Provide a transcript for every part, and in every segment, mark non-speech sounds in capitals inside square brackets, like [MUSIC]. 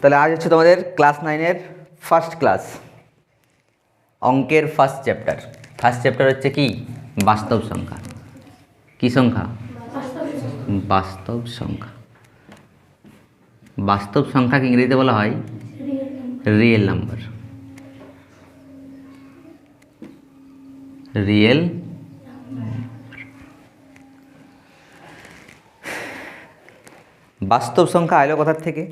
তাহলে আজ হচ্ছে তোমাদের ক্লাস নাইনের ফার্স্ট ক্লাস অঙ্কের ফার্স্ট চ্যাপ্টার ফার্স্ট চ্যাপ্টার হচ্ছে কি? বাস্তব সংখ্যা। কি সংখ্যা? বাস্তব সংখ্যা। বাস্তব সংখ্যাকে ইংরেজিতে বলা হয় রিয়েল নাম্বার রিয়েল বাস্তব সংখ্যা আইলো কথার থেকে?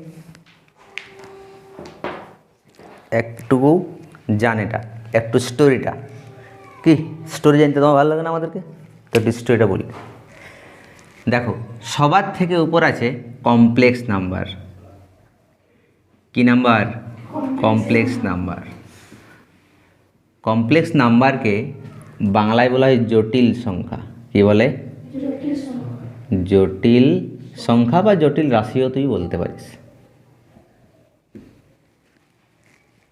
একটুকু জান এটা একটু স্টোরিটা কি? স্টোরি জানতে তোমার ভালো লাগে না আমাদেরকে? তো একটু স্টোরিটা বলি। দেখো সবার থেকে উপর আছে কমপ্লেক্স নাম্বার কি নাম্বার কমপ্লেক্স নাম্বার কমপ্লেক্স নাম্বারকে বাংলায় বলা হয় জটিল সংখ্যা। কি বলে? জটিল সংখ্যা বা জটিল রাশিও তুই বলতে পারিস।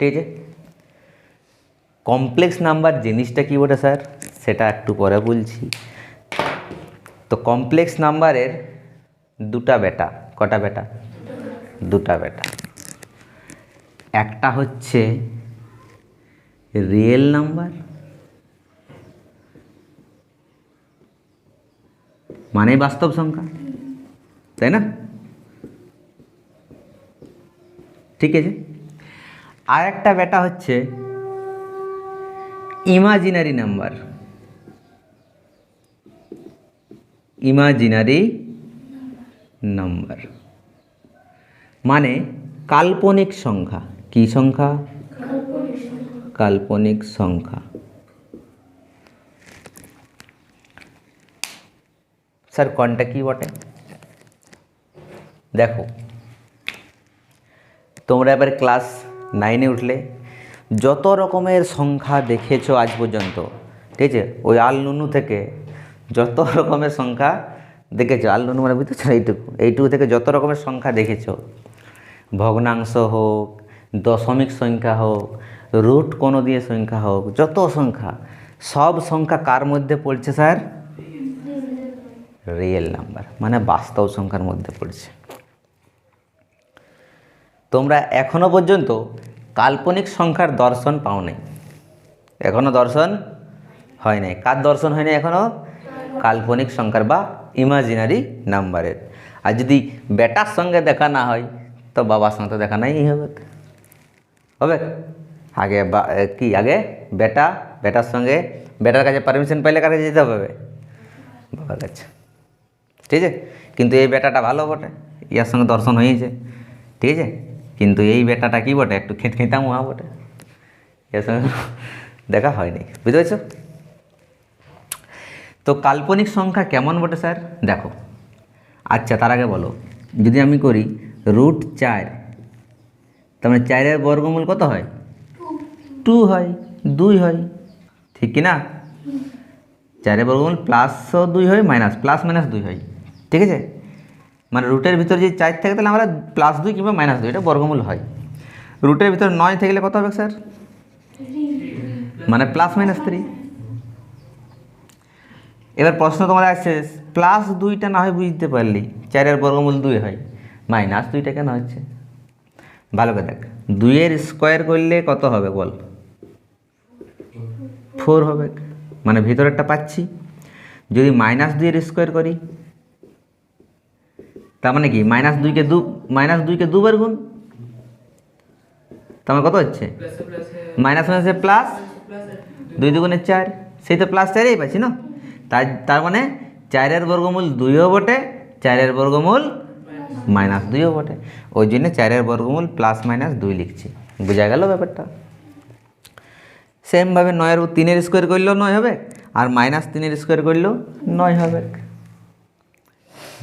ঠিক আছে? কমপ্লেক্স নাম্বার জিনিসটা কি বটে স্যার সেটা একটু পরে বলছি। তো কমপ্লেক্স নাম্বারের দুটা বেটা, কটা বেটা? দুটা বেটা। একটা হচ্ছে রিয়েল নাম্বার মানে বাস্তব সংখ্যা, তাই না? ঠিক আছে? আর একটা বেটা হচ্ছে ইমাজিনারি নাম্বার ইমাজিনারি নাম্বার মানে কাল্পনিক সংখ্যা। কি সংখ্যা? কাল্পনিক সংখ্যা। স্যার, কোনটা কি বটে? দেখো। তোমরা এবার ক্লাস নাইনে উঠলে যত রকমের সংখ্যা দেখেছ আজ পর্যন্ত ঠিক আছে? ওই আল নুনু থেকে যত রকমের সংখ্যা দেখেছ আল নুনু মানে বুঝতেছো এইটুকু এইটুকু থেকে যত রকমের সংখ্যা দেখেছ ভগ্নাংশ হোক দশমিক সংখ্যা হোক রুট কোনো দিয়ে সংখ্যা হোক যত সংখ্যা সব সংখ্যা কার মধ্যে পড়ছে স্যার? রিয়েল নাম্বার মানে বাস্তব সংখ্যার মধ্যে পড়ছে। তোমরা এখনও পর্যন্ত কাল্পনিক সংখ্যার দর্শন পাও নাই। এখনও দর্শন হয় নাই। কার দর্শন হয় নাই এখনও? কাল্পনিক সংখ্যার বা ইমাজিনারি নাম্বারের আর যদি বেটার সঙ্গে দেখা না হয়, তো বাবার সঙ্গে তো দেখা নাই হবে। হবে? আগে বা কি, আগে বেটা, বেটার সঙ্গে বেটার কাছে পারমিশন পাইলে কাছে যেতে হবে? বাবার কাছে। ঠিক আছে? কিন্তু এই বেটাটা ভালো বটে। ইয়ার সঙ্গে দর্শন হয়েছে। ঠিক আছে? কিন্তু এই বেটাটা কি বটে? একটু খেত খেতাম হওয়া বটে। এর সঙ্গে দেখা হয়নি। বুঝতে পেরেছ? তো কাল্পনিক সংখ্যা কেমন বটে স্যার? দেখো। আচ্ছা তার আগে বলো। যদি আমি করি রুট চার তার মানে চারের বর্গমূল কত হয়? টু হয় দুই হয়। ঠিক কি না? চারের বর্গমূল প্লাসও দুই হয় মাইনাস প্লাস মাইনাস দুই হয়। ঠিক আছে? মানে রুটের ভিতরে যদি চার থাকে তাহলে আমরা প্লাস দুই কিংবা মাইনাস দুই, এটা বর্গমূল হয়। রুটের ভিতরে নয় থাকলে কত হবে স্যার মানে প্লাস মাইনাস থ্রি এবার প্রশ্ন তোমার আসছে প্লাস দুইটা না হয় বুঝতে পারলি, চারের বর্গমূল দুই হয় মাইনাস দুইটা কেন হচ্ছে। ভালো করে দেখ, দুইয়ের স্কোয়ার করলে কত হবে বল? ফোর হবে। মানে ভিতরেরটা পাচ্ছি। যদি মাইনাস দুইয়ের স্কোয়ার করি তার মানে কি? মাইনাস দুইকে দু, মাইনাস দুইকে দুবার গুণ? তার মানে কত হচ্ছে? মাইনাস মাইনাসে প্লাস দুই দুগুণে চার। সেই তো প্লাস চারেই পাচ্ছি, না? তার তার মানে চারের বর্গমূল দুইও বটে, চারের বর্গমূল মাইনাস দুইও বটে। ওই জন্য চারের বর্গমূল প্লাস মাইনাস দুই লিখছি। বোঝা গেল ব্যাপারটা? সেমভাবে নয়ের তিনের স্কোয়ার করলেও নয় হবে, আর মাইনাস তিনের স্কোয়ার করলেও নয় হবে।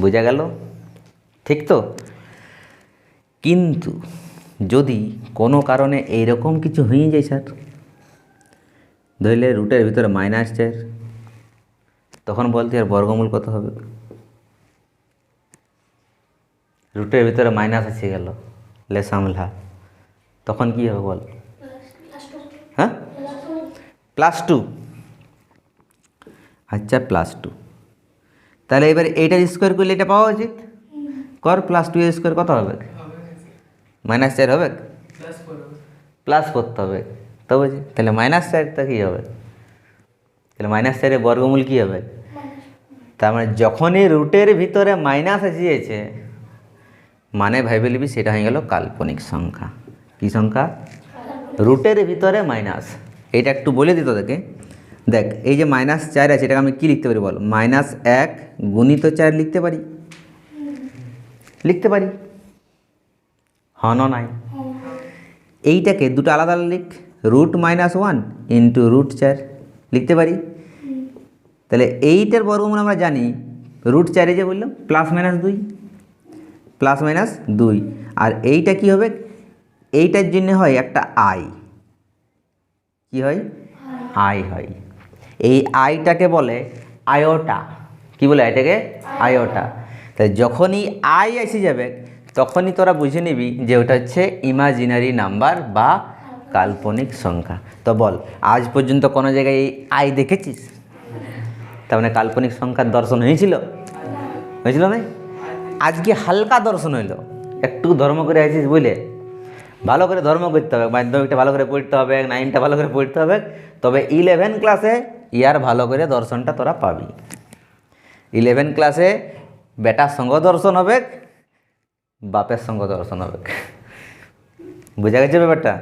বোঝা গেল? ঠিক তো? কিন্তু যদি কোনো কারণে এইরকম কিছু হয়ে যায় স্যার, ধরলে রুটের ভিতরে মাইনাস চার তখন বলতে আর বর্গমূল কত হবে? রুটের ভিতরে মাইনাস এসে গেল লেসামলা তখন কি হবে বল? হ্যাঁ? Plus two. আচ্ছা প্লাস টু। তাহলে এবার এইটার স্কোয়ার করলে এটা পাওয়া উচিত? কর প্লাস টু এর স্কোয়ার কত হবে? মাইনাস চার হবে? প্লাস করতে হবে। তো বুঝি তাহলে মাইনাস চারটা কী হবে? তাহলে মাইনাস চারের বর্গমূল কী হবে? তার মানে যখনই রুটের ভিতরে মাইনাস এসেছে মানে ভাইবে নিবি সেটা হয়ে গেল কাল্পনিক সংখ্যা। কি সংখ্যা? রুটের ভিতরে মাইনাস এইটা একটু বলে দিত তোকে দেখ, এই যে মাইনাস চার আছে, এটাকে আমি কী লিখতে পারি বল? মাইনাস এক গুণিত চার লিখতে পারি। লিখতে পারি? হন নাই। এইটাকে দুটো আলাদা আলাদা লিখ। Root minus one into root চার লিখতে পারি? তাহলে এইটার বর্গমূল আমরা জানি রুট চারে যে বললাম প্লাস মাইনাস দুই। প্লাস মাইনাস দুই। আর এইটা কি হবে? এইটার জন্য হয় একটা আই কি হয়? আই হয়। এই আইটাকে বলে আয়োটা। কি বলে এটাকে আয়োটা। তাই যখনই আই এসে যাবে, তখনই তোরা বুঝে নিবি যে ওটা হচ্ছে ইমাজিনারি নাম্বার বা কাল্পনিক সংখ্যা। তো বল, আজ পর্যন্ত কোনো জায়গায় আই দেখেছিস? তার মানে কাল্পনিক সংখ্যার দর্শন হয়েছিল? হয়েছিল না আজকে হালকা দর্শন হইল। একটু ধর্ম করে আছিস বুঝলে? ভালো করে ধর্ম করতে হবে, মাধ্যমিকটা ভালো করে পড়তে হবে নাইনটা ভালো করে পড়তে হবে, তবে ইলেভেন ক্লাসে ইয়ার ভালো করে দর্শনটা তোরা পাবি। ইলেভেন ক্লাসে বেটার সঙ্গ দর্শন হবে, বাপের সঙ্গ দর্শন হবে। বুঝা গেছে ব্যাপারটা?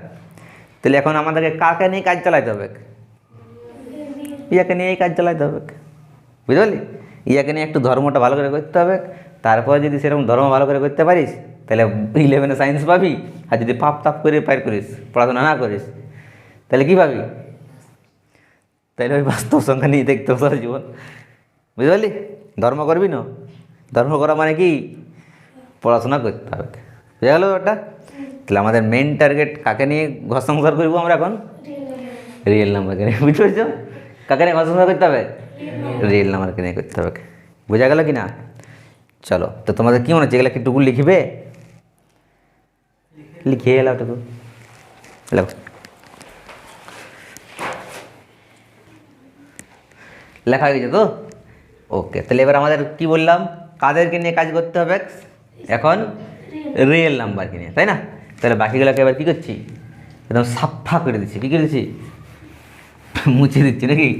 তাহলে এখন আমাদেরকে কাকে নিয়ে কাজ চালাইতে হবে? ইয়াকে নিয়েই কাজ চালাইতে হবে। বুঝতে পারলি? ইয়াকে নিয়ে একটু ধর্মটা ভালো করে করতে হবে। তারপরে যদি সেরকম ধর্ম ভালো করে করতে পারিস, তাহলে ইলেভেনে সায়েন্স পাবি, আর যদি পাপ তাপ করে পার করিস, পড়াশোনা না করিস, তাহলে কী পাবি? তাহলে ওই বাস্তব সংখ্যা নিয়ে দেখতে হবে জীবন। বুঝতে পারলি? ধর্ম করবি না। ধর্ম করা মানে কি? পড়াশোনা করতে হবে। বুঝে গেল ওটা তাহলে আমাদের মেন টার্গেট কাকে নিয়ে ঘর সংসার করব আমরা এখন? রিয়েল নাম্বারকে নিয়ে। বুঝতে পেরেছ? কাকে নিয়ে ঘর সংসার করতে হবে? রিয়েল নাম্বারকে নিয়ে করতে হবে। বোঝা গেল কি না চলো, তো তোমাদের কী মনে হচ্ছে? এগুলো কি টুকু লিখবে? লিখিয়ে এলাও টুকু। লেখো লেখা গেছে তো? ওকে তাহলে এবার আমাদের কি বললাম? কাদেরকে নিয়ে কাজ করতে হবে? এখন রিয়েল নাম্বারকে নিয়ে, তাই না? তাহলে বাকিগুলোকে এবার কী করছি? একদম সাফা করে দিচ্ছি। কী করে দিচ্ছি? মুছে দিচ্ছি নাকি?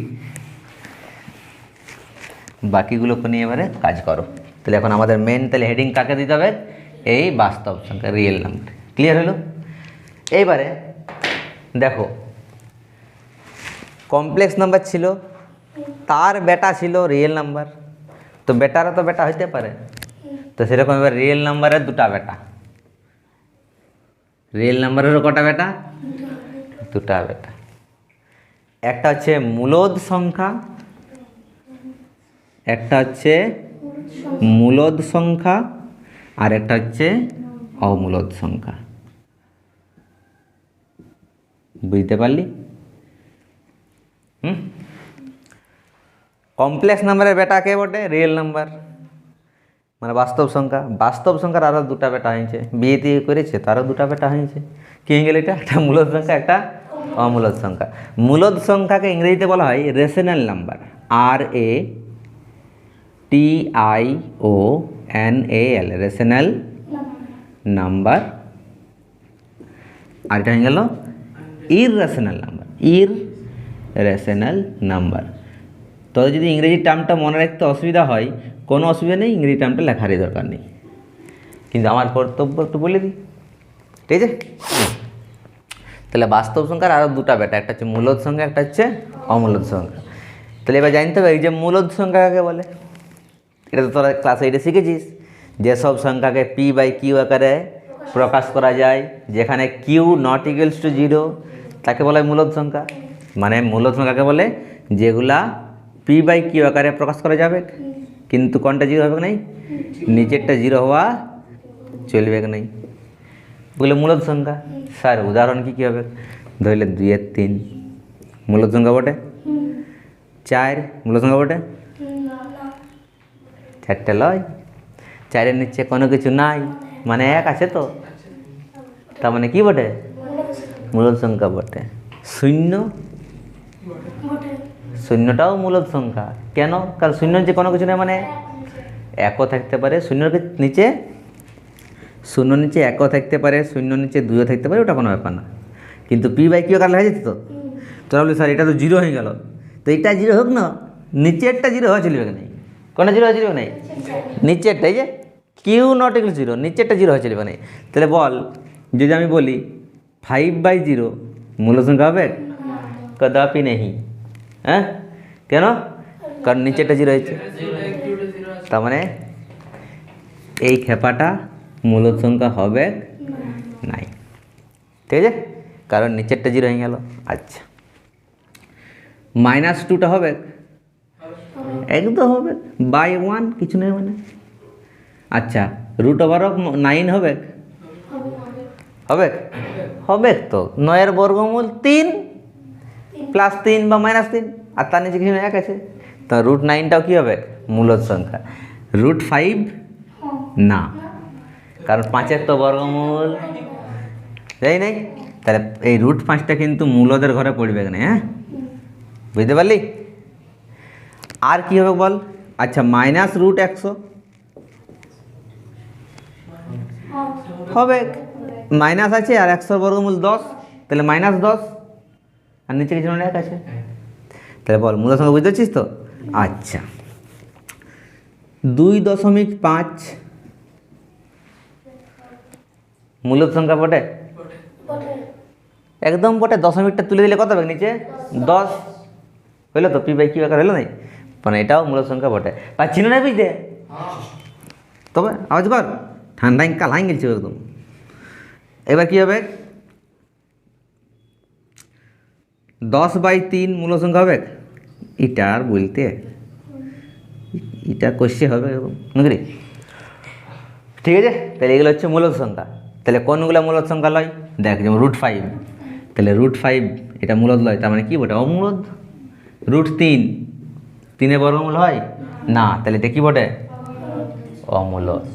বাকিগুলোকে নিয়ে এবারে কাজ করো। তাহলে এখন আমাদের মেন তাহলে হেডিং কাকে দিতে হবে? এই বাস্তব সংখ্যা রিয়েল নাম্বার ক্লিয়ার হলো? এইবারে দেখো কমপ্লেক্স নাম্বার ছিল, তার বেটা ছিল রিয়েল নাম্বার তো বেটারও তো বেটা হইতে পারে। তো সেরকম এবার রিয়েল নাম্বারের দুটা বেটা। রিয়েল নাম্বারেরও কটা বেটা? দুটা বেটা। একটা হচ্ছে মূলদ সংখ্যা, একটা হচ্ছে মূলদ সংখ্যা, আর একটা হচ্ছে অমূলদ সংখ্যা। বুঝতে পারলি? হুম? কমপ্লেক্স নাম্বারের বেটা কে বটে? রিয়েল নাম্বার মানে বাস্তব সংখ্যা। বাস্তব সংখ্যার আরও দুটা বেটা হয়েছে। বিয়ে দিয়ে করেছে, তারও দুটা বেটা হয়েছে। কি গেল এটা? একটা মূলদ সংখ্যা, একটা অমূলদ সংখ্যা। মূলদ সংখ্যাকে ইংরেজিতে বলা হয় rational number R A T I O N A L rational number আর এটা হয়ে গেল irrational number irrational number তোদের যদি ইংরেজি টার্মটা মনে রাখতে অসুবিধা হয়, কোনো অসুবিধা নেই, ইংরেজি টার্মটা লেখারই দরকার নেই। কিন্তু আমার কর্তব্য একটু বলে দিই। ঠিক আছে? তাহলে বাস্তব সংখ্যার আরও দুটা বেটা একটা হচ্ছে মূলদ সংখ্যা, একটা হচ্ছে অমূলদ সংখ্যা। তাহলে এবার জানতে হবে, এই যে মূলদ সংখ্যা কাকে বলে? এটা তো তোরা ক্লাস এইটে শিখেছিস। যেসব সংখ্যাকে পি বাই কিউ আকারে প্রকাশ করা যায়, যেখানে q not equals to zero তাকে বলা মূলদ সংখ্যা। মানে মূলদ সংখ্যাকে বলে যেগুলা পি বাই কিউ আকারে প্রকাশ করা যাবে। কিন্তু কোনটা জিরো হবে নাই? নিচেরটা জিরো হওয়া চলবে নাই। বলে মূলদ সংখ্যা। স্যার, উদাহরণ কী কী হবে? ধরলে দুইয়ের তিন। মূলদ সংখ্যা বটে? চার। মূলদ সংখ্যা বটে? চারটে লয়। চারের নিচে কোনো কিছু নাই। মানে এক আছে তো। তার মানে কি বটে? মূলদ সংখ্যা বটে। শূন্য শূন্যটাও মূলদ সংখ্যা। কেন? কারণ শূন্য নিচে কোনো কিছু নেই মানে একও থাকতে পারে শূন্যর নিচে শূন্য নিচে একও থাকতে পারে শূন্য নিচে দুইও থাকতে পারে ওটা কোনো ব্যাপার না। কিন্তু পি বাই কিউ আকার হয়ে যেত তো তোরা বলি স্যার এটা তো জিরো হয়ে গেল। তো এটা জিরো হোক না নিচেরটা জিরো হওয়া চলবে না কোনটা জিরো হওয়া চলবে না নিচেরটা এই যে। কিউ নট ইকুয়াল জিরো নিচেরটা জিরো হওয়া চলবে না তাহলে বল যদি আমি বলি ফাইভ বাই জিরো মূল সংখ্যা হবে? কদাপি নেই। হ্যাঁ? কেন? কারণ নিচেরটা জিরো হয়েছে। তার মানে এই খেপাটা মূলত সংখ্যা হবে নাই। ঠিক আছে? কারণ নিচেরটা জিরো হয়ে গেল। আচ্ছা। মাইনাস টুটা হবে? একদম হবে। বাই ওয়ান কিছু নেই মানে। আচ্ছা রুট ওভার অফ নাইন হবে? হবে। হবে তো। নয়ের বর্গমূল তিন প্লাস তিন বা মাইনাস তিন, আর তার নিচে কিছু এক আছে। তো রুট নাইনটাও কী হবে? মূলত সংখ্যা। রুট ফাইভ না। কারণ পাঁচের তো বর্গমূল। যাই নাই? তাহলে এই রুট পাঁচটা কিন্তু মূলদের ঘরে পড়বে না হ্যাঁ? বুঝতে পারলি? আর কি হবে বল? আচ্ছা মাইনাস রুট একশো। হবে। মাইনাস আছে আর একশোর বর্গমূল দশ। তাহলে মাইনাস দশ। আর নিচে কিছু এক আছে। তাহলে বল মূলের সংখ্যা বুঝতে পারছিস তো? আচ্ছা। দুই দশমিক পাঁচ। মূলত সংখ্যা বটে? একদম বটে দশমিকটা তুলে দিলে কত হবে নিচে? দশ। হইল তো পি বাই কি আকার হলো নাই মানে এটাও মূলত সংখ্যা বটে। পাচ্ছি না বুঝতে? তবে আওয়াজ কর। ঠান্ডায় কাল হাই গেছে একদম। এবার কি হবে? দশ বাই তিন মূল সংখ্যা হবে? এটা আর বলতে এটা কষে হবে নাকি ঠিক আছে? তাহলে এগুলো হচ্ছে মূলত সংখ্যা তাহলে কোনগুলো মূলত সংখ্যা লয়? দেখ যেমন রুট ফাইভ তাহলে রুট ফাইভ এটা মূলত লয় তার মানে কি? বটে? অমূলত রুট তিন। তিনের বর্গমূল হয়? না তাহলে এটা কি বটে? অমূলত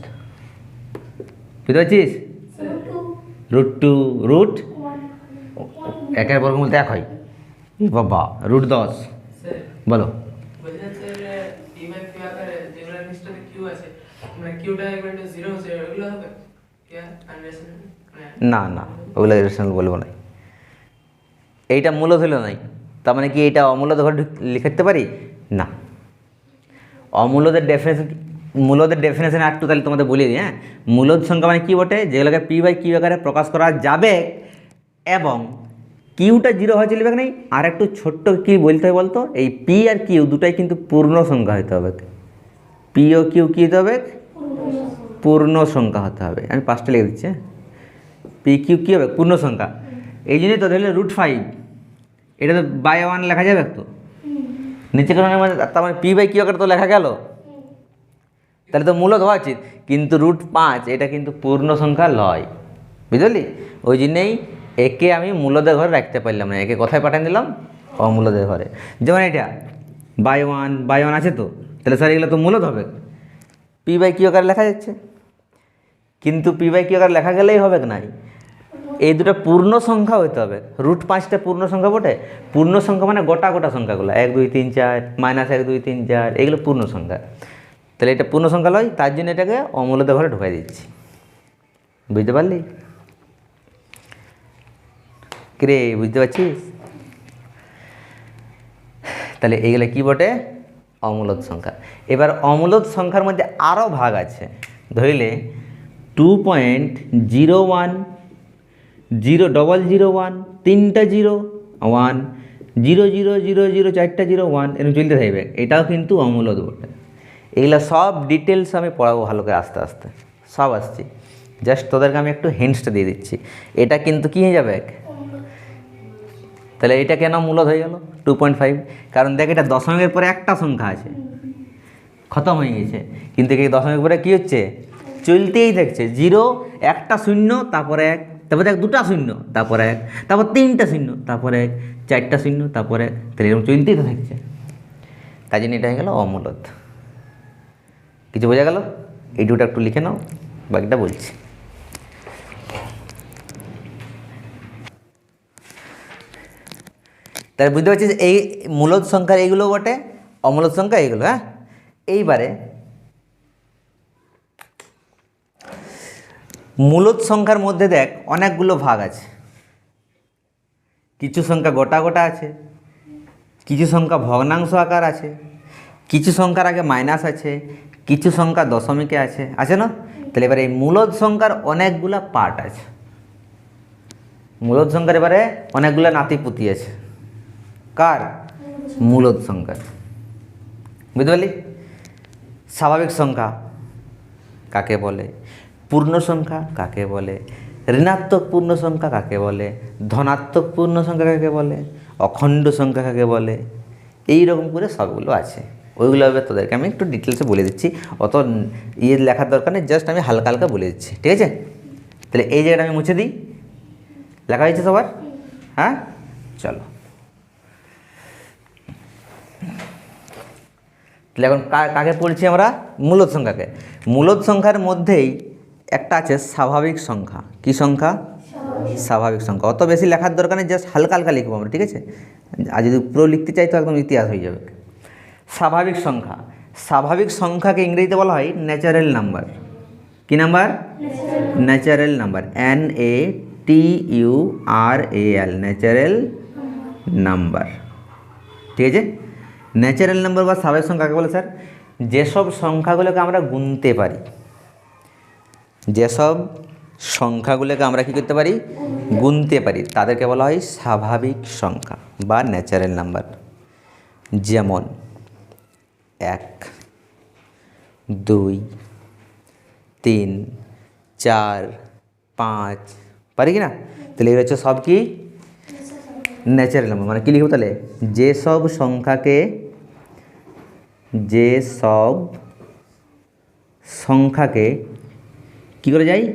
বুঝতে পারছিস? রুট টু রুট একের বর্গমূল তো এক হয়। বাবা রুট দশ। বলো। মানে আনরেশনাল না না ওগুলো রেশনাল বলব না। এইটা মূলত হলো নাই। তার মানে কি এইটা অমূলত ঘরে লিখতে পারি? না। অমূলদের ডেফিনেশন মূলদের ডেফিনেশন একটু তাহলে তোমাদের বলিয়ে দিই হ্যাঁ? মূলদ সংখ্যা মানে কী বটে? যেগুলোকে পি বাই কিউ আকারে প্রকাশ করা যাবে এবং কিউটা জিরো হয়ে চলবে নেই আর একটু ছোট্ট কি বলতে হবে বলতো? এই পি আর কিউ দুটাই কিন্তু পূর্ণ সংখ্যা হতে হবে। পি ও কিউ কী হতে হবে? পূর্ণ সংখ্যা হতে হবে। আমি পাঁচটা লিখে দিচ্ছি পি কিউ কী হবে? পূর্ণ সংখ্যা। এই জন্যই তো ধরলে রুট ফাইভ এটা তো বাই ওয়ান লেখা যাবে তো? নিচে মানে তার মানে পি বাই কিউ আকারে তো লেখা গেল। তাহলে তো মূলত হওয়া উচিত। কিন্তু রুট পাঁচ, এটা কিন্তু পূর্ণ সংখ্যা লয়। বুঝলি? ওই জন্যেই একে আমি মূলদের ঘরে রাখতে পারলাম না, একে কোথায় পাঠিয়ে দিলাম, অমূলদের ঘরে। যেমন এটা বাই ওয়ান বাই ওয়ান আছে তো? তাহলে স্যার এগুলো তো মূলত হবে। পি বাই কিউ আকারে লেখা যাচ্ছে। কিন্তু পি বাই কিউ আকারে লেখা গেলেই হবে কি নাই? এই দুটো পূর্ণ সংখ্যা হতে হবে। রুট পাঁচটা পূর্ণ সংখ্যা বটে? পূর্ণ সংখ্যা মানে গোটা গোটা সংখ্যাগুলো। এক, দুই, তিন, চার মাইনাস এক, দুই, তিন, চার, এগুলো পূর্ণ সংখ্যা। তাহলে এটা পূর্ণ সংখ্যা লয়, তার জন্য এটাকে অমূলত ঘরে ঢুকাই দিচ্ছি। বুঝতে পারলি? কিরে, বুঝতে পারছিস? তাহলে এইগুলো কী বটে অমূলত সংখ্যা। এবার অমূলত সংখ্যার মধ্যে আরও ভাগ আছে। ধরিলে two point zero one zero double zero one তিনটা zero one zero zero zero zero চারটা জিরো ওয়ান এরকম চলতে থাকবে। এটাও কিন্তু অমূলত বটে। এগুলো সব ডিটেলস আমি পড়াবো ভালো করে আস্তে আস্তে। সব আসছি। জাস্ট তোদেরকে আমি একটু হিন্টসটা দিয়ে দিচ্ছি। এটা কিন্তু কী হয়ে যাবে? তাহলে এটা কেন মূলত হয়ে গেল? টু পয়েন্ট ফাইভ কারণ দেখ, এটা দশমিকের পরে একটা সংখ্যা আছে। খতম হয়ে গেছে। কিন্তু এই দশমিক পরে কী হচ্ছে? চলতেই থাকছে। জিরো একটা শূন্য, তারপরে এক, তারপর দেখ, দুটা শূন্য, তারপরে এক, তারপর তিনটা শূন্য, তারপরে এক, চারটা শূন্য, তারপরে এক। তাহলে এরকম চলতেই তো থাকছে। তাই জন্য এটা হয়ে গেল অমূলত। কিছু বোঝা গেল? এই দুটো একটু লিখে নাও, বাকিটা বলছি। তাহলে বুঝতে পারছিস, এই মূলত সংখ্যার এইগুলো বটে, অমূলত সংখ্যা এইগুলো হ্যাঁ? এইবারে, মূলত সংখ্যার মধ্যে দেখ, অনেকগুলো ভাগ আছে। কিছু সংখ্যা গোটা গোটা আছে, কিছু সংখ্যা ভগ্নাংশ আকার আছে, কিছু সংখ্যার আগে মাইনাস আছে, কিছু সংখ্যা দশমিকে আছে আছে না? তাহলে এবারে এই মূলত সংখ্যার অনেকগুলা পার্ট আছে। মূলত সংখ্যার এবারে অনেকগুলো নাতিপুতি আছে। কার? মূলত সংখ্যার। বুঝতে পারলি? স্বাভাবিক সংখ্যা কাকে বলে? পূর্ণ সংখ্যা কাকে বলে? ঋণাত্মক পূর্ণ সংখ্যা কাকে বলে? ধনাত্মক পূর্ণ সংখ্যা কাকে বলে? অখণ্ড সংখ্যা কাকে বলে? এই রকম করে সবগুলো আছে। ওইগুলো হবে তোদেরকে আমি একটু ডিটেলসে বলে দিচ্ছি। অত ইয়ে লেখার দরকার নেই জাস্ট আমি হালকা হালকা বলে দিচ্ছি। ঠিক আছে? তাহলে এই জায়গাটা আমি মুছে দিই। লেখা হয়েছে সবার? হ্যাঁ? চলো। তাহলে এখন কাকে পড়ছি আমরা? মূলত সংখ্যাকে। মূলত সংখ্যার মধ্যেই একটা আছে স্বাভাবিক সংখ্যা। কি সংখ্যা? স্বাভাবিক। সংখ্যা। অত বেশি লেখার দরকার নেই জাস্ট হালকা হালকা লিখব আমরা ঠিক আছে? আর যদি পুরো লিখতে চাই তো একদম ইতিহাস হয়ে যাবে। স্বাভাবিক সংখ্যা। স্বাভাবিক সংখ্যাকে ইংরেজিতে বলা হয় ন্যাচারাল নাম্বার কি number natural number N A T U R A L natural number ঠিক আছে? ন্যাচারাল নাম্বার বা স্বাভাবিক সংখ্যা কাকে বলে স্যার যেসব সংখ্যাগুলোকে আমরা গুনতে পারি, যেসব সংখ্যাগুলোকে আমরা কী করতে পারি? গুনতে পারি। তাদেরকে বলা হয় স্বাভাবিক সংখ্যা বা ন্যাচারাল নাম্বার যেমন এক, দুই, তিন, চার, পাঁচ, পারি কি না? তাহলে এগুলো হচ্ছে সব কি? ন্যাচারাল নাম্বার মানে কী লিখব তাহলে? যেসব সংখ্যাকে যে সব সংখ্যাকে কী করে যায়?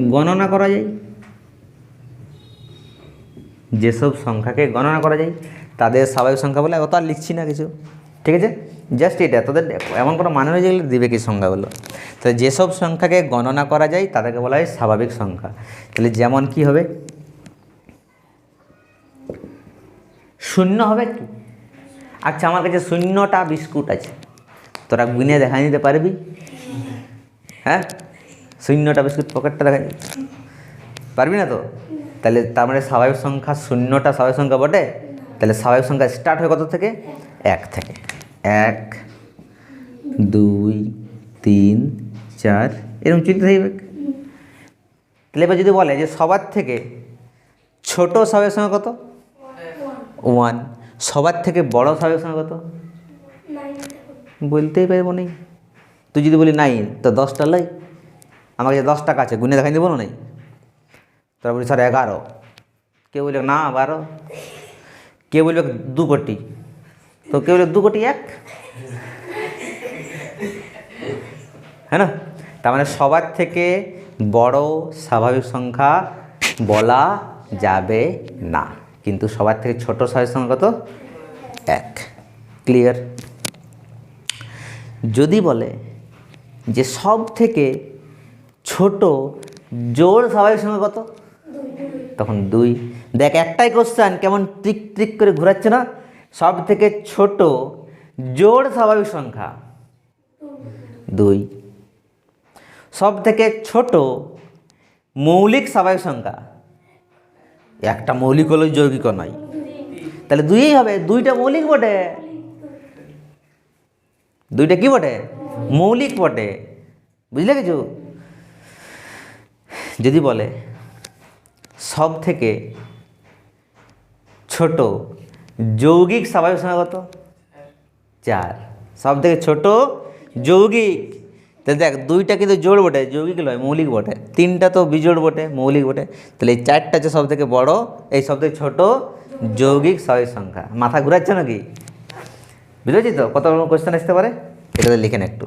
গণনা করা যায়। যেসব সংখ্যাকে গণনা করা যায়, তাদের স্বাভাবিক সংখ্যা বলে অত আর লিখছি না কিছু। ঠিক আছে? জাস্ট এটা। তোদের এমন কোনো মানে নয় যেগুলো দিবে কি সংখ্যাগুলো তো যেসব সংখ্যাকে গণনা করা যায়, তাদেরকে বলা হয় স্বাভাবিক সংখ্যা। তাহলে যেমন কি হবে? শূন্য হবে। কি আচ্ছা আমার কাছে শূন্যটা বিস্কুট আছে। তোরা গুনে দেখা নিতে পারবি? হ্যাঁ? শূন্যটা বিস্কুট পকেটটা দেখা পারবি না তো? তাহলে তার মানে স্বাভাবিক সংখ্যা শূন্যটা স্বাভাবিক সংখ্যা বটে? তাহলে স্বাভাবিক সংখ্যা স্টার্ট হয় কত থেকে? এক থেকে। এক দুই তিন চার এরকম চিন্তা থাকবে? তাহলে এবার যদি বলে যে সবার থেকে ছোট স্বাভাবিক সংখ্যা কত? ওয়ান সবার থেকে বড় সংখ্যা কত? বলতেই পারব নেই। তুই যদি বলি নাই তো দশটা লাই। আমার কাছে দশ টাকা আছে, গুনে দেখাই দেবো না নাই। তোরা বলি, স্যার, এগারো। কেউ বলবে, না, বারো। কেউ বলবে, দু কোটি। তো কেউ বলবে, দু কোটি এক? হ্যাঁ না? তার মানে সবার থেকে বড় স্বাভাবিক সংখ্যা বলা যাবে না। কিন্তু সবার থেকে ছোট স্বাভাবিক সংখ্যা কত? এক। ক্লিয়ার যদি বলে যে সব থেকে ছোট জোর স্বাভাবিক সংখ্যা কত? তখন দুই। দেখ, একটাই কোশ্চেন কেমন ট্রিক ট্রিক করে ঘোরাচ্ছে না? সব থেকে ছোট জোর স্বাভাবিক সংখ্যা। দুই। সব থেকে ছোট মৌলিক স্বাভাবিক সংখ্যা। একটা মৌলিক হলো যৌগিক নয় তাহলে দুইই হবে, দুইটা মৌলিক বটে। দুইটা কি বটে? মৌলিক বটে। বুঝলে কিছু? যদি বলে সব থেকে ছোট যৌগিক স্বাভাবিক সংখ্যা কত? চার। সব থেকে ছোট যৌগিক। তাহলে দেখ, দুইটা কিন্তু জোড় বটে, যৌগিক নয় মৌলিক বটে। তিনটা তো বিজোড় বটে, মৌলিক বটে। তাহলে এই চারটা হচ্ছে সব থেকে বড়, এই সব থেকে ছোট, যৌগিক স্বাভাবিক সংখ্যা। মাথা ঘুরাচ্ছে নাকি? বুঝেছি তো? কত রকম কোয়েশ্চেন আসতে পারে? এটাতে লিখেন একটু।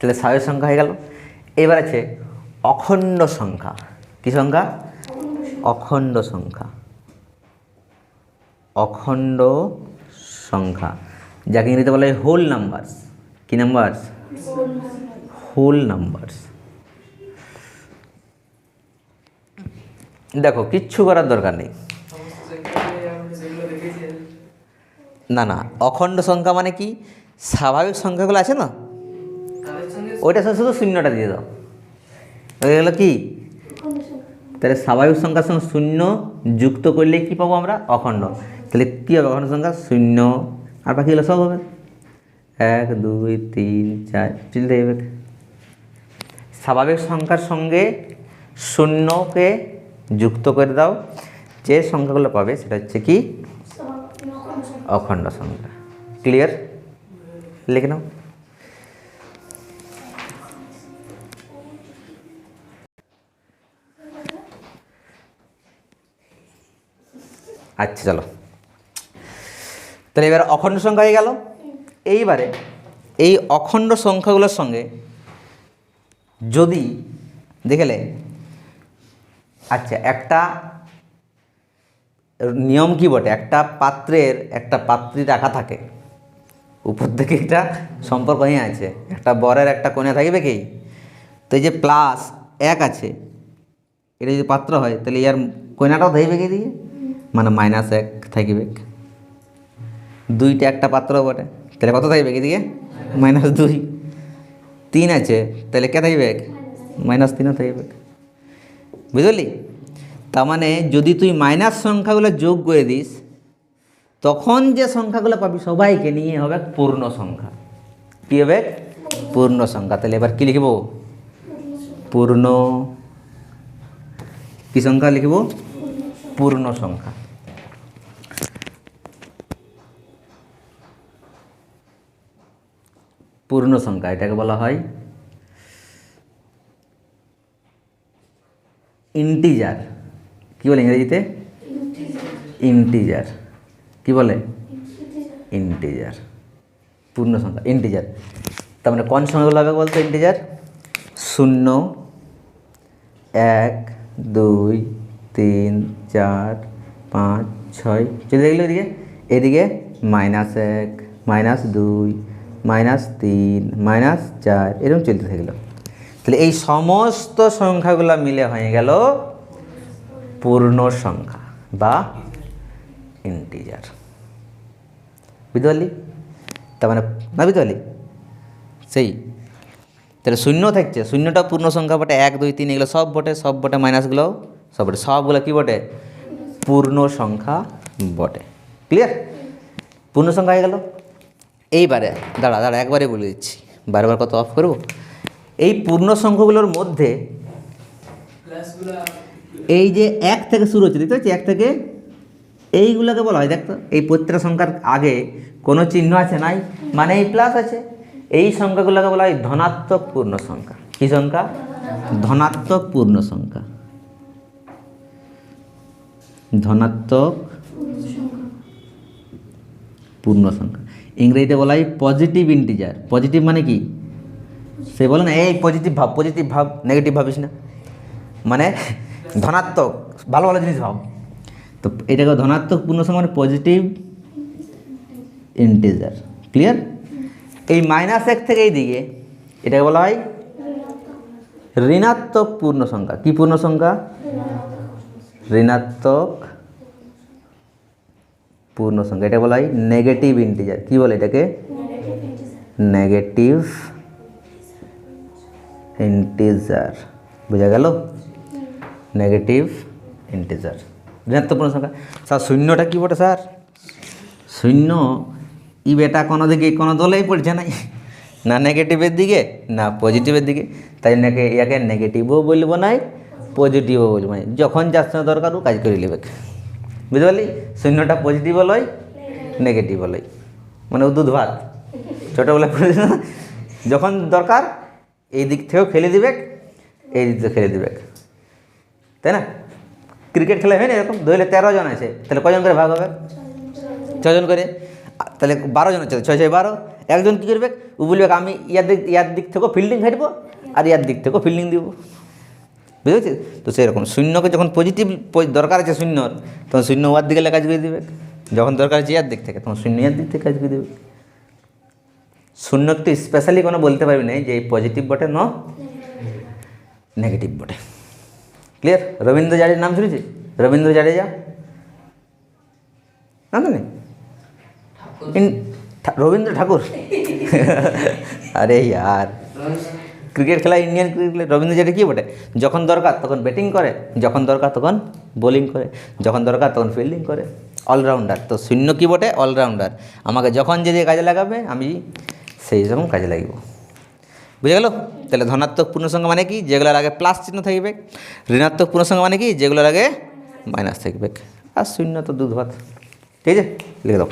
তাহলে স্বাভাবিক সংখ্যা হয়ে গেল। এবার আছে অখণ্ড সংখ্যা। কি সংখ্যা? অখণ্ড সংখ্যা। অখণ্ড সংখ্যা, যাকে ইংরেজিতে বলা হয় হোল নাম্বারস। কি নাম্বারস? Whole numbers. দেখো, কিচ্ছু করার দরকার নেই। না না, অখণ্ড সংখ্যা মানে কি? স্বাভাবিক সংখ্যাগুলো আছে না? সাথে শুধু শূন্যটা দিয়ে দাও। হয়ে গেলো কি? তাহলে স্বাভাবিক সংখ্যার সঙ্গে শূন্য যুক্ত করলে কি পাবো আমরা? অখণ্ড। তাহলে কী হবে? অখণ্ড সংখ্যা? শূন্য। আর বাকিগুলো সব হবে? এক, দুই, তিন, চার চলতে যাবে স্বাভাবিক সংখ্যার সঙ্গে শূন্যকে যুক্ত করে দাও। যে সংখ্যাগুলো পাবে সেটা হচ্ছে কি? অখণ্ড সংখ্যা। ক্লিয়ার লিখে নাও। আচ্ছা চলো। তাহলে এবার অখণ্ড সংখ্যা হয়ে গেল। এইবারে এই অখণ্ড সংখ্যাগুলোর সঙ্গে যদি দেখলে আচ্ছা একটা নিয়ম কি বটে? একটা পাত্রের একটা পাত্রী রাখা থাকে। উপর থেকে একটা সম্পর্ক হয়ে আছে। একটা বরের একটা কন্যা থাকবে কি? তো এই যে প্লাস এক আছে, এটা যদি পাত্র হয়, তাহলে ইয়ার কন্যাটাও থাকবে কি দিয়ে মানে মাইনাস এক থাকবে। দুইটা একটা পাত্র বটে। তাহলে কত থাকবে কি দিয়ে মাইনাস দুই। তিন আছে, তাহলে কে থাকবে? মাইনাস তিনও থাকবে। বুঝলি? তার মানে যদি তুই মাইনাস সংখ্যাগুলো যোগ করে দিস, তখন যে সংখ্যাগুলো পাবি সবাইকে নিয়ে হবে পূর্ণ সংখ্যা। কী হবে? পূর্ণ সংখ্যা। তাহলে এবার কী লিখব? পূর্ণ। কী সংখ্যা লিখব? পূর্ণ সংখ্যা। পূর্ণ সংখ্যা এটাকে বলা হয় ইন্টিজার কি বলে ইংরেজিতে? ইন্টিজার কি বলে? ইন্টিজার পূর্ণ সংখ্যা ইন্টিজার তার মানে কোন সংখ্যাগুলো হবে বলতো ইন্টিজার শূন্য, এক, দুই, তিন, চার, পাঁচ, ছয়। চলে গেলো এদিকে এদিকে মাইনাস এক মাইনাস দুই মাইনাস তিন, মাইনাস চার, এরকম চলতে থাকল। তাহলে এই সমস্ত সংখ্যাগুলো মিলে হয়ে গেল পূর্ণ সংখ্যা বা ইন্টিজার বুঝতে পারলি? তার মানে না, বুঝতে পারলি? সেই। তাহলে শূন্য থাকছে, শূন্যটা পূর্ণ সংখ্যা বটে, এক, দুই, তিন, এগুলো সব বটে সব বটে মাইনাসগুলো সব বটে। সবগুলো কী বটে? পূর্ণ সংখ্যা বটে। ক্লিয়ার পূর্ণ সংখ্যা হয়ে গেল? এইবারে, দাঁড়া দাঁড়া, একবারে বলে দিচ্ছি। বারবার কত অফ করব? এই পূর্ণ সংখ্যাগুলোর মধ্যে এই যে এক থেকে শুরু হচ্ছে, দেখতে পাচ্ছি এক থেকে এইগুলোকে বলা হয় দেখতো এই প্রত্যেকটা সংখ্যার আগে কোনো চিহ্ন আছে নাই? মানে এই প্লাস আছে। এই সংখ্যাগুলোকে বলা হয় ধনাত্মক পূর্ণ সংখ্যা। কী সংখ্যা? ধনাত্মক পূর্ণ সংখ্যা। ধনাত্মক পূর্ণ সংখ্যা। ইংরেজিতে বলা হয় পজিটিভ ইন্টিজার পজিটিভ মানে কি? সে বলে না, এই পজিটিভ ভাব পজিটিভ ভাব নেগেটিভ ভাবিস না। মানে ধনাত্মক, ভালো ভালো জিনিস ভাব। তো এটাকে ধনাত্মক পূর্ণ মানে পজিটিভ ইন্টিজার ক্লিয়ার এই মাইনাস এক থেকে এই দিকে এটাকে বলা হয় ঋণাত্মক পূর্ণ সংখ্যা। কি পূর্ণ সংখ্যা? ঋণাত্মক পূর্ণ সংখ্যা এটা বলা হয় নেগেটিভ ইন্টিজার কি বলে এটাকে? নেগেটিভ ইন্টিজার বোঝা গেল? নেগেটিভ ইন্টিজার ঋণাত্মক পূর্ণ সংখ্যা স্যার, শূন্যটা কী বটে, স্যার? শূন্য। ই বেটা কোনো দিকে কোনো দলেই পড়ছে নাই না নেগেটিভের দিকে, না পজিটিভের দিকে। তাই নাকি ইয়াকে নেগেটিভও বলব নাই পজিটিভও বলব নাই। যখন সঙ্গে দরকার, ও কাজ করে নেবে। বুঝতে পারলি শূন্যটা পজিটিভ লয় নেগেটিভ লয় মানে দুধ ভাত। ছোটোবেলা পড়েছে যখন দরকার এই দিক থেকেও খেলে দিবে এই দিক থেকে খেলে দিবে। তাই না? ক্রিকেট খেলা হয় না এরকম ধরলে তেরো জন আছে। তাহলে কজন করে ভাগ হবে? ছজন করে। তাহলে বারো জন আছে ছয় ছয় বারো। একজন কী করবে? ও বলবে আমি ইয়ার দিক ইয়ার দিক থেকেও ফিল্ডিং হাঁটবো আর ইয়ার দিক থেকেও ফিল্ডিং দিব। বুঝেছিস? তো সেরকম শূন্যকে যখন পজিটিভ দরকার আছে শূন্যর তখন শূন্য ওয়ার দিকে কাজ করে দেবে। যখন দরকার আছে ইয়ার দিক থেকে তখন শূন্য ইয়ার দিক থেকে কাজ করে দেবে। শূন্য একটু স্পেশালি কোনো বলতে পারবি না যে এই পজিটিভ বটে ন? নেগেটিভ বটে। ক্লিয়ার রবীন্দ্র জাডেজার নাম শুনেছি রবীন্দ্র জাডেজা না তো নেই রবীন্দ্র ঠাকুর? [LAUGHS] আরে ইয়ার। ক্রিকেট খেলা, ইন্ডিয়ান ক্রিকেট রবীন্দ্র যেটা কী বটে? যখন দরকার তখন ব্যাটিং করে, যখন দরকার তখন বোলিং করে, যখন দরকার তখন ফিল্ডিং করে অলরাউন্ডার তো শূন্য কী বটে? অলরাউন্ডার আমাকে যখন যে যে কাজে লাগাবে, আমি সেই রকম কাজে লাগব। বুঝে গেল? তাহলে ধনাত্মক পূর্ণসংখ্যা মানে কি? যেগুলোর আগে প্লাস চিহ্ন থাকবে। ঋণাত্মক পূর্ণসংখ্যা মানে কি? যেগুলোর আগে মাইনাস থাকবে। আর শূন্য তো দুধ ভাত। ঠিক আছে? লিখে দাও।